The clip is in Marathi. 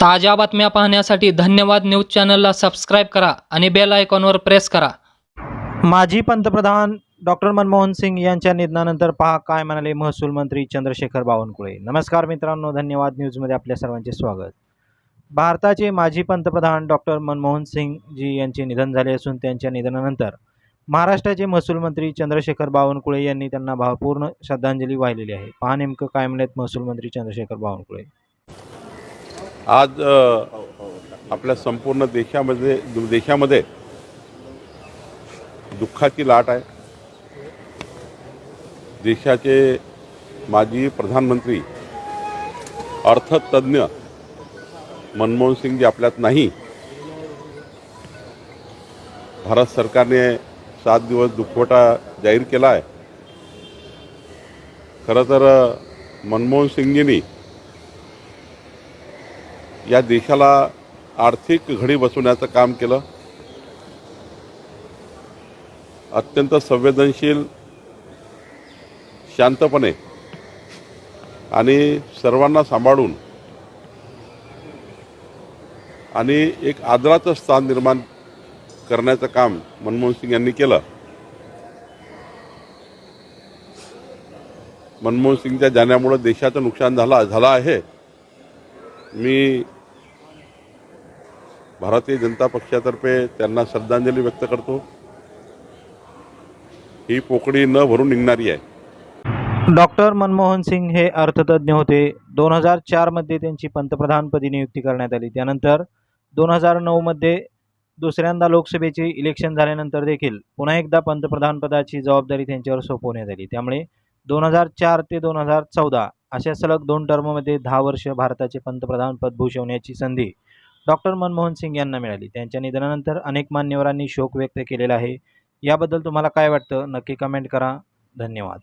ताज्या बातम्या पाहण्यासाठी धन्यवाद न्यूज चॅनलला सबस्क्राईब करा आणि बेल आयकॉनवर प्रेस करा. माजी पंतप्रधान डॉक्टर मनमोहन सिंग यांच्या निधनानंतर पहा काय म्हणाले महसूल मंत्री चंद्रशेखर बावनकुळे. नमस्कार मित्रांनो धन्यवाद न्यूजमध्ये आपल्या सर्वांचे स्वागत. भारताचे माजी पंतप्रधान डॉक्टर मनमोहन सिंग जी यांचे निधन झाले असून त्यांच्या निधनानंतर महाराष्ट्राचे महसूल मंत्री चंद्रशेखर बावनकुळे यांनी त्यांना भावपूर्ण श्रद्धांजली वाहिलेली आहे. पहा नेमकं काय म्हणलेत महसूल मंत्री चंद्रशेखर बावनकुळे. आज आपल्या संपूर्ण देशामध्ये देशामध्ये दुःखाची लाट आहे. देशाचे माजी प्रधानमंत्री अर्थतज्ञ मनमोहन सिंग जे आपल्यात नाही. भारत सरकारने सात दिवस दुखवटा जाहीर केला आहे खरं तर मनमोहन सिंगजींनी या देशाला आर्थिक घडी बसवण्याचं काम केलं. अत्यंत संवेदनशील शांतपणे आणि सर्वांना सांभाळून आणि एक आदराचं स्थान निर्माण करण्याचं काम मनमोहन सिंग यांनी केलं. मनमोहन सिंगच्या जाण्यामुळं देशाचं नुकसान झालं झालं आहे. मी भारतीय जनता पक्षातर्फे त्यांना श्रद्धांजली व्यक्त करतो. ही पोकळी न भरून निघणारी आहे. डॉक्टर मनमोहन सिंग हे अर्थतज्ञ होते. दोन हजार चारमध्ये त्यांची पंतप्रधानपदी नियुक्ती करण्यात आली. त्यानंतर दोन हजार नऊमध्ये दुसऱ्यांदा लोकसभेचे इलेक्शन झाल्यानंतर देखील पुन्हा एकदा पंतप्रधानपदाची जबाबदारी त्यांच्यावर सोपवण्यात आली. त्यामुळे दोन हजार चार ते दोन हजार चौदा अशा सलग दोन टर्ममध्ये दहा वर्ष भारताचे पंतप्रधानपद भूषवण्याची संधी डॉक्टर मनमोहन सिंग यांना मिळाली. त्यांच्या निधनानंतर अनेक मान्यवरांनी शोक व्यक्त केलेला आहे. याबद्दल तुम्हाला काय वाटतं? नक्की कमेंट करा. धन्यवाद.